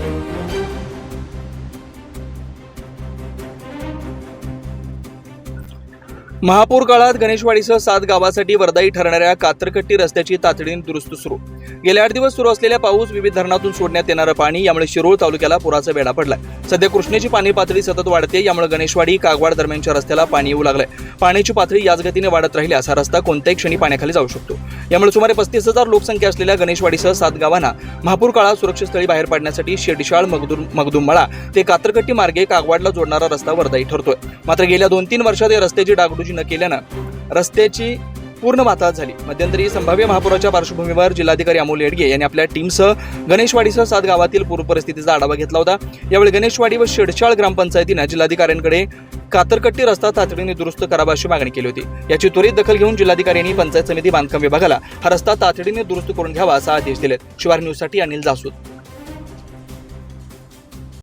Thank you. महापूर काळात गणेशवाडीसह सात गावासाठी वरदायी ठरणाऱ्या कातरकट्टी रस्त्याची तातडीने दुरुस्त सुरू. गेले आठ दिवस सुरू असलेल्या पाऊस विविध धरणातून सोडण्यात येणारं पाणी यामुळे शिरोळ तालुक्याला पुराचा वेढा पडलाय. सध्या कृष्णेची पाणी पातळी सतत वाढते यामुळे गणेशवाडी कागवाड दरम्यानच्या रस्त्याला पाणी येऊ लागलंय. पाण्याची पातळी याच गतीने वाढत राहिल्यास हा रस्ता कोणत्याही क्षणी पाण्याखाली जाऊ शकतो. यामुळे सुमारे पस्तीस हजार लोकसंख्या असलेल्या गणेशवाडीसह सात गावांना महापूर काळात सुरक्षित स्थळी बाहेर पाडण्यासाठी शेडशाळ मगदूर मगदुमळा ते कातरकट्टी मार्गे कागवाडला जोडणारा रस्ता वरदायी ठरतोय. मात्र गेल्या दोन तीन वर्षात या रस्त्याची डागडुजी न केल्यानं रस्त्याची पूर्ण वाताहत झाली. मध्यंतरी संभाव्य महापुराच्या पार्श्वभूमीवर जिल्हाधिकारी अमोल येडगे यांनी आपल्या टीमसह गणेशवाडीसह सात गावातील पूरपरिस्थितीचा आढावा घेतला होता. यावेळी गणेशवाडी व शेडशाळ ग्रामपंचायतीनं जिल्हाधिकाऱ्यांकडे कातरकट्टी रस्ता तातडीने दुरुस्त करावा अशी मागणी केली होती. याची त्वरित दखल घेऊन जिल्हाधिकाऱ्यांनी पंचायत समिती बांधकाम विभागाला हा रस्ता तातडीने दुरुस्त करून घ्यावा असा आदेश दिलेत. शिवार न्यूजसाठी अनिल जासूद